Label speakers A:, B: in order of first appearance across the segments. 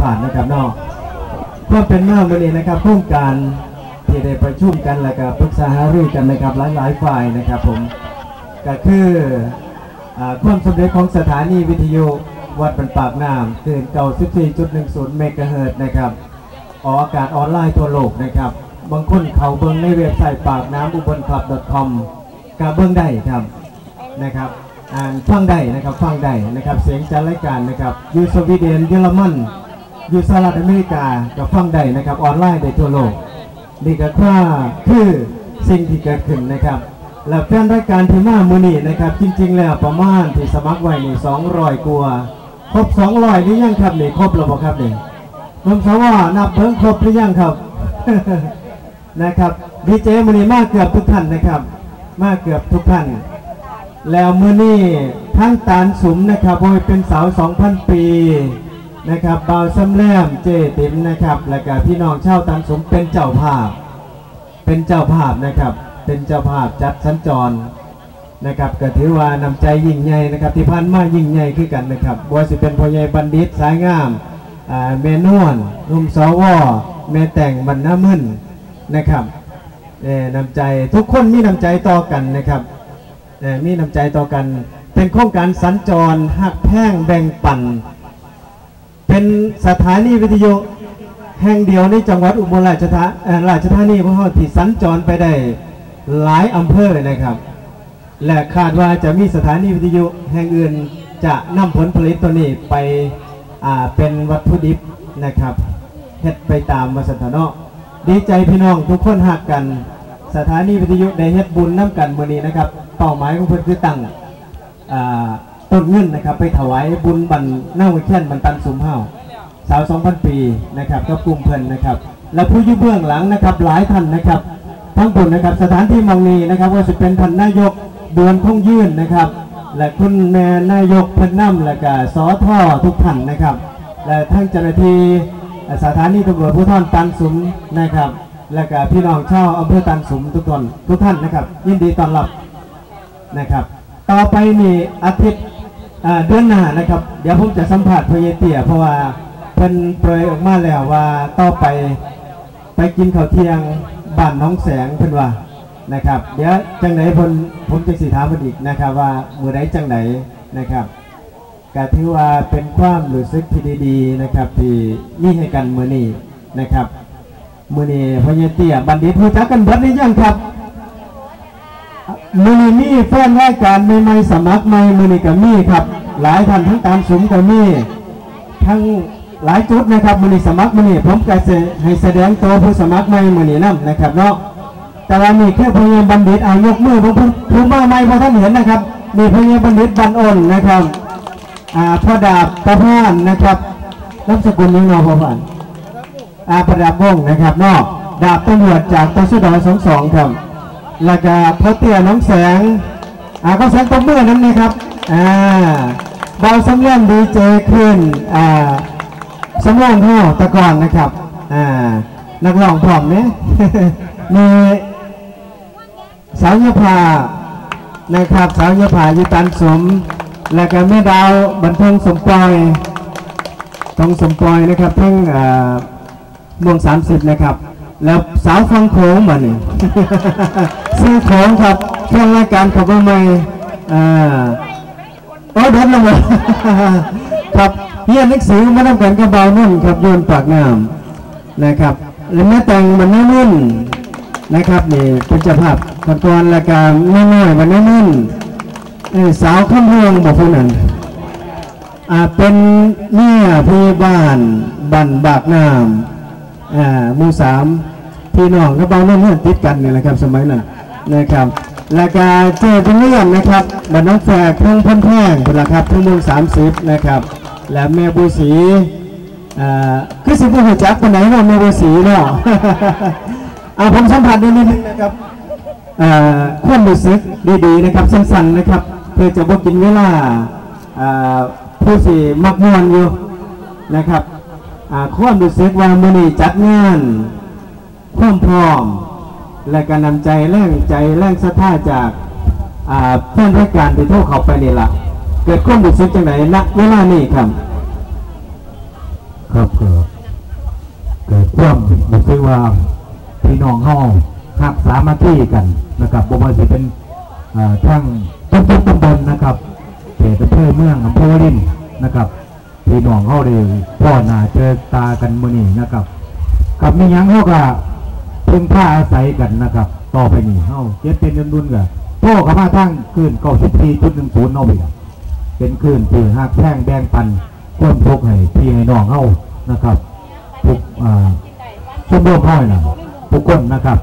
A: ผ่านนะครับนอกก็เป็นมาวันนี้นะครับโครงการที่ได้ประชุมกันแล้วก็ปรึกษาหารือกันนะครับหลายๆฝ่ายนะครับผมก็คืออความสำเร็จของสถานีวิทยุวัดบรรปากน้ำคืนเก่า 14.10 เมกะเฮิรตซ์นะครับออกอากาศออนไลน์ทั่วโลกนะครับ บางคนเขาเบิ่งในเว็บไซต์ปากน้ำอุบลคลับ .com ก็เบิ่งได้ครับนะครับอ่านฟังได้นะครับฟังได้นะครับ เสียงจัดรายการนะครับยูสวีเดนเยอรมัน อยู่สหรัฐอเมริกาก็ฟังได้นะครับออนไลน์ได้ทั่วโลกนี่ก็คือคือสิ่งที่เกิดขึ้นนะครับ และแฟนรายการที่มามือนี้นะครับ จริง ๆ แล้วประมาณที่สมัครไว้นี่200กว่าครบ200หรือยังครับนี่ครบแล้วบ่ครับนี่นมสว่านับเพิ่งครบหรือยังครับนะครับดีเจมือนี้มากเกือบทุกท่านนะครับ มากเกือบทุกท่านแล้วมือนี้ท่านตาลสุมนะครับโดยเป็นสาว2,000ปี นะครับบ่าวซ้ำแลมเจติ๋มนะครับ แล้วก็พี่น้องชาวตาลสุมเป็นเจ้าภาพ เป็นเจ้าภาพนะครับ เป็นเจ้าภาพจัดสัญจรนะครับก็ถือว่านำใจยิ่งใหญ่นะครับที่พันมายิ่งใหญ่คือกันนะครับบัวสิเป็นพ่อใหญ่บัณฑิตสายงามอ่าแม่นวลนุ่มสวแม่แต่งบรรณมึนนะครับเอ่นำใจทุกคนมีน้ำใจต่อกันนะครับเอ่อมีน้ำใจต่อกัน เป็นโครงการสัญจรหักแพ่งแบ่งปัน เป็นสถานีวิทยุแห่งเดียวในจังหวัดอุบลราชธาเอ่อราชธานีพวกเราที่สัญจรไปได้หลายอำเภอนะครับ และคาดว่าจะมีสถานีวิทยุแห่งอื่นจะนำผลผลิตตัวนี้ไปเป็นวัตถุดิบนะครับเฮ็ดไปตามมาสันทนาะดีใจพี่น้องทุกคนหักกัน สถานีวิทยุได้เฮ็ดบุญน้ำกันมือนี้นะครับเป้าหมายของเพิ่อนคือตั้งอ่า ต้นเงินนะครับ ไปถวายบุญบันหน้าวิเชียนบันตันสุมเฮาสาว2,000ปีนะครับก็กลุ่มเพิ่นนะครับ และผู้ยู่เบื้องหลังนะครับหลายท่านนะครับ ทั้งบุญนะครับสถานที่มองนี้นะครับว่าจะเป็นท่านนายกเดวนคงยื่นนะครับ และคุณแม่นายกพนน้ำและก็สอท่อทุกท่านนะครับ และทั้งเจ้าหน้าที่สถานีตำรวจภูธรตันสุมนะครับ และก็พี่น้องชาวอำเภอตันสุมทุกคนทุกท่านนะครับ ยินดีต้อนรับนะครับ ต่อไปนี่อาทิตย์ เดือนหน้านะครับ เดี๋ยวผมจะสัมผัสพยเตียเพราะว่าเพิ่นเปรยออกมาแล้วว่าต่อไปไปกินข้าวเที่ยงบ้านน้องแสงเพิ่นว่านะครับ เดี๋ยวจังไหนผมผมจะสิถามเพิ่นอีกนะครับ ว่ามือไหนจังไหนนะครับก็ถือว่าเป็นความรู้สึกที่ดีๆนะครับ ที่มีให้กันมือนี้นะครับมือนี้พญเตียบัณฑิตรู้จักกันเบิดหรือยังครับ มือนี้มีแฟนรายการใหม่ๆสมัครใหม่มือนี้ก็มีครับ หลายท่านทั้งตามสมก็มีทั้งหลายจุดนะครับมือนี้สมัครมือนี้ผมก็จะให้แสดงตัวผู้สมัครใหม่มือนี้นํนะครับเนาะแต่ว่านี่แค่พยาบัณฑิตอายกมือผมผมมาไม่พอท่านเห็นนะครับนี่พยาบัณฑิตบันอ่อนนะครับอ่าพ่อดาบประพานนะครับนามสกุลยังนอพ่อผ่านอาประดับวงนะครับเนาะดาบตำรวจจากตชดสองสองครับ แล้วก็พ่อเตี้ยน้องแสงอ่าก็แสงตบมือนั้นนะครับอ่าเบาสำเร็จดีเจขึ้นอ่าสำรองพ่อตะกอนนะครับอ่านักร้องพร้อมเนี่ยมีสาวยภานะครับสาวยภายุตันสม และก็แม่ดาวบันเทิงสมปอยทองสมปอยนะครับเพิ่งอ่าม่วงสามสิบนะครับ แล้วสาวฟังโค้งมานี่ซื้อของครับเครื่องรายการขับรถใหม่อ่าโอ้เด็ดลงมาครับเฮียนหนักสือมาทำกันกระเบานุ่นครับโยนปากน้ำนะครับและแม่แต่งมันน้นุ่นนะครับนี่เป็นเจ้าภาพตะกอนรายการน้อยๆมันนุ่นเอ้ยสาวข้ามเมืองบอกพวกนั้นอ่าเป็นเมียพยาบาลบันบากน้ำอ่ามู่สาม พี่น้องกระเบานุ่นเนี่ยติดกันนี่แหละครับสมัยนั้นนะครับแล้วก็เจอเป็นเรื่องนะครับบันน้องแฝกเพิ่งพ้นแท่งเป็นะครับเพิ่งเมืองสามสิบนะครับ และแม่บูสีอ่าคือสิบหัวจักคนไหนเนาะแม่บูสีเนาะเอาผมสัมผัสนิดนึงนะครับอ่าความรู้สึกดีๆนะครับสั้นๆนะครับ เพื่อจะบอกกินเวลาอ่าผู้สี่มักมวนอยู่นะครับอ่าความรู้สึกว่ามือนี้จัดงาน ความพร้อม และการนำใจแรงใจแรงศรัทธาจากอ่าแฟนรายการที่โทรเขาไปนี่ละเกิดความรู้สึกจังไหนณเวลานี้ครับ
B: ครับเกิดเกิดความรู้สึกว่าพี่น้องเฮาหักสามัคคีกันนะครับบ่ว่าสิเป็นอ่าทั้งทุกๆตำบลนะครับเขตอำเภอเมืองอำเภอรินนะครับพี่น้องเฮาได้พ่อหน้าเจอตากันมื้อนี้นะครับกับมียังเฮาก็ พึ่งพาอาศัยกันนะครับ ต่อไปนี้เฮาเจ็ดเป็นรุ่นๆก็โตเข้ามาทั้งคืน94.10เนาะพี่ครับเป็นคืนที่หักแท่งแบงปันความทุกให้พี่ให้น้องเฮานะครับทุกอ่าชมรมเฮาน่ะทุกคนนะครับ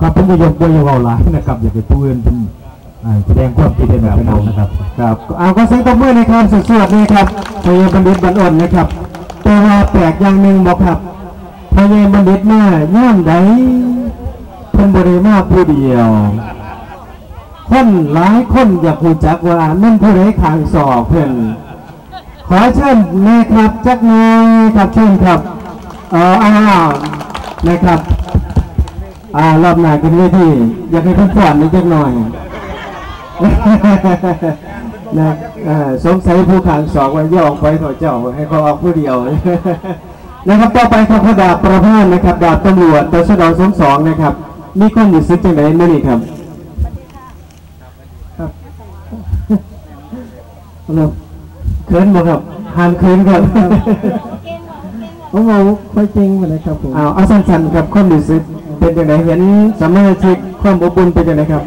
B: ก็เป็นประโยชน์ประโยชน์เอาหลายนะครับอยากให้ผู้อื่นเป็นอ่าแสดงความคิดเห็นแบบนั้นนะครับ
A: ครับเอาก็เสียงตบมือในครับสวดๆนะครับพยาบัณฑิตบรรอ่อนนะครับ แต่ว่าแปลกอย่างหนึ่งบอกครับ พยาบัณฑิตมาย่ามใดเพิ่นบริมาผู้เดียว คนหลายคนอยากรู้จักว่านั่นผู้ใดขางสอกเพิ่นขอเชิญแม่ครับจักหน่อยครับเชิญครับเอออ้าวนะครับอ่ารอบหน้ากันเลยที่อยากให้เพิ่นสอนนิดจักหน่อยนะสงสัยผู้ขางสองวันย่อออกไปเถอเจ้าให้เขาออกผู้เดียว นะครับต่อไปครับพระดาบประพานนะครับ ดาบตำรวจตชดสองสองนะครับ มีความรู้สึกจังไดเมื่อนี้ครับครับฮัลโหลเขินบ่ครับหานเขินครับ
C: ผมเอาค่อยจริงมาเลยครับผม
A: เอาเอาสั้นๆครับความรู้สึกเป็นจังไดเห็นสามารถชิกความอบอุ่นเป็นจังไดครับ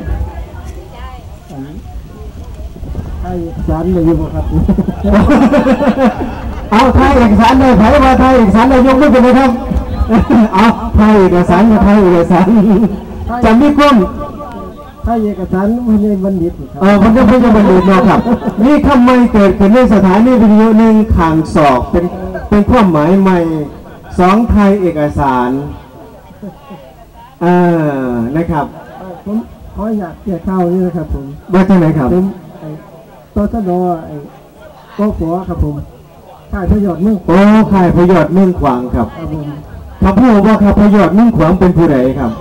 C: ให้สารเลยอยู่บ่ครับ
A: เอาไทยเอกสารเลยไผว่าไทยเอกสารเลยยกมือกันเลยครับเอาไทยเอกสารกับไทยเอกสารจะมีความ
C: ถ้าเอกสารมันยังบัณฑิตอยู่ค
A: เอ
C: รับ
A: อมันก็เพิ่งจะบรรลุเนาะครับ นี่ทำไมเกิดขึ้นในสถานีวิทยุหนึ่งข่างศอกเป็นเป็นความหมายใหม่สองไทยเอกสารเออนะครับ
C: เอ่อผมขออยากเกี่ยข้าวนี่นะครับผม
A: ว่าจังไหนครับ
C: ผมไอ้ตชดไอ้โกปัวครับผม ค่ายประโยชน์มุ่ง
A: โอ้ข่ายพยอดเมืองขวางครับ
C: ครับผม
A: ครับผู้บอกครับพยอดเมืองขวางเป็นผู้ใดครับ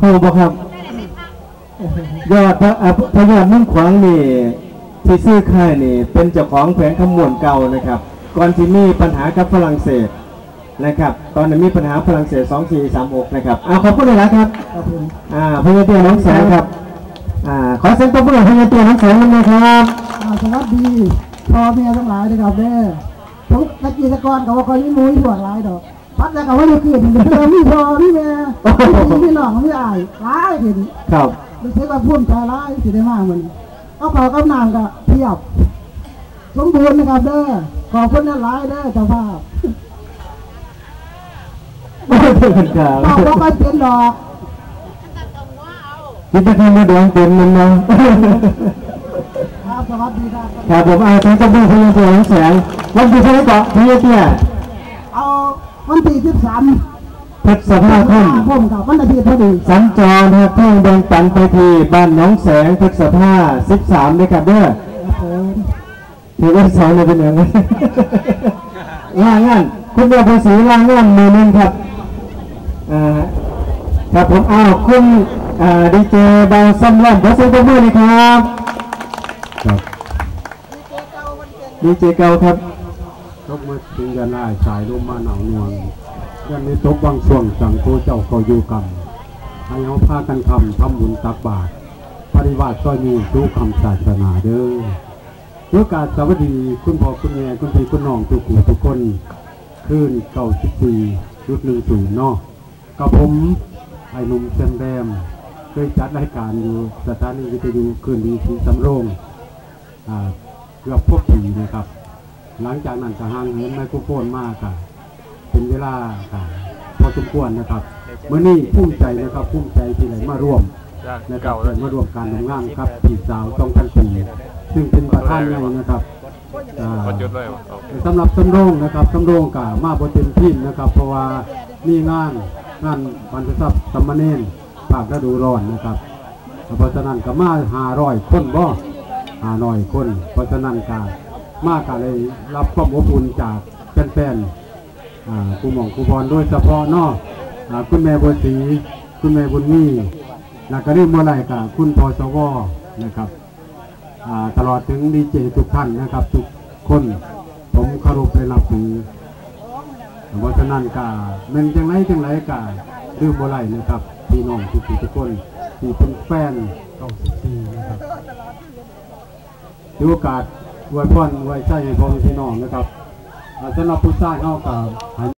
A: ผู้บอกครับ ยอดพระอะพระยอดมุ่งขวางนี่ที่ซื้อค่ายนี่ เป็นเจ้าของแผงขมวนเก่านะครับ ก่อนที่มีปัญหากับฝรั่งเศสนะครับ ตอนนั้นมีปัญหาฝรั่งเศส2436นะครับอ่าขอบคุณเลยนะครับ
C: ครับผม
A: อ่าพญาเตี้ยน้องแสงครับอ่าขอเสียงตบมือให้พญาเตี้ยน้องแสงด้วยนะครับ
C: อ่าสวัสดี พอแม่ทั้งหลายนะครับแม่ผมตะกี้ตะกอนกับว่าคอยมีมูมีหัวหลายดอกพัดแล้วกับว่าอยู่คืนเดิมมีพอมีแม่มีพี่น้องมีอายหลายเห็น
A: ครับ
C: รู้สึกว่าพุ่มใจร้ายสิได้มากมันเอาขอกำนำกับเพียบ สมบูรณ์นะครับเด้อขอบคุณนะหลายเด้อเจ้าภาพ
A: ไม่เป็นครั
C: ตอบบว่าก็เป็นดอก
A: คิดจะทำมาดวงเต็มมันเนาะ
C: ครับสวัสดีครับ
A: ครับผมเอาเสียงตบมือพญาเตี้ยน้องแสงวันที่เท่าไหร่ต่อพญาเตี้ย
C: เอาวันที่สิบสาม
A: เพชรสภาคม
C: คมกับวันอาทิตย์พอดี
A: สัญจรครับท่องแดงปันไปที่บ้านหน้องแสงเพชรสภา13ด้วยครับเด้อ
C: ครับผม
A: ถือว่าสอนเลยเป็นอย่างนั้นลางานคุณเดียวภาษีลางานมือหนึงครับอ่าครับผมอ้าวคุณอ่าดีเจบาวซัมแลมขอเสียงปรบมือหน่อยครับ
B: ครับ
A: ดีเจเก่าครับ
B: ตกมาถึงกันได้สายลมมาหนาวนวลยันในตกบางช่วงสังโคเจ้าเขาอยู่กรรมให้เอาพากันคำทำบุญตักบาตรปฏิวัติซอยมีทุกคำศาสนาเด้อเพื่อการสวัสดีคุณพ่อคุณแม่คุณพี่คุณน้องทุกผู้ทุกคนคืนเก่าสิบสี่ยุดหนึ่งศูนย์เนาะกับผมไอ้หนุ่มเซมแดมเคยจัดรายการอยู่สถานีวิทยุคืนดีสีสำโรงอ่า เกือบพบผีนะครับ หลังจากนั้นก็ห่างเหินไมโครโฟนมากค่ะเป็นเวลาค่ะพอสมควรนะครับเมื่อนี้ภูมิใจนะครับภูมิใจที่ได้มาร่วมนะครับได้มาร่วมการทำงานครับพี่สาวต้องกันปีซึ่งเป็นประธานใหญ่นะครับอ่า
D: หยุดเลยเหรอเอา
B: สำหรับสำโรงนะครับสำโรงกะมาบเต็มทีมนะครับ เพราะว่ามีงานงานวันทรัพย์สมมเนนภาคฤดูร้อนนะครับเพราะฉะนั้นก็มาหาร้อยคนบ่ หาหน่อยคน เพราะฉะนั้นก็มากก็เลยรับความอบอุ่นจากแฟนๆอ่าครูหมองครูบอลโดยเฉพาะนอกคุณแม่บัวศรีคุณแม่บุญมีแล้วก็เรื่องเมื่อไรกับคุณพอสวนะครับตลอดถึงดีเจทุกท่านนะครับ ทุกคนผมเคารพและนับถือเพราะฉะนั้นกาแมันจังไรจังไรกาลืมบ่ไรนะครับพี่น้องทุกทุกคนที่เป็นแฟนเก้าสิบสี่นะครับ ถือโอกาสไว้พ่อนไว้ใช้ให้พ่อแม่พี่น้องนะครับอาสำหรับผู้ชางเฮากับ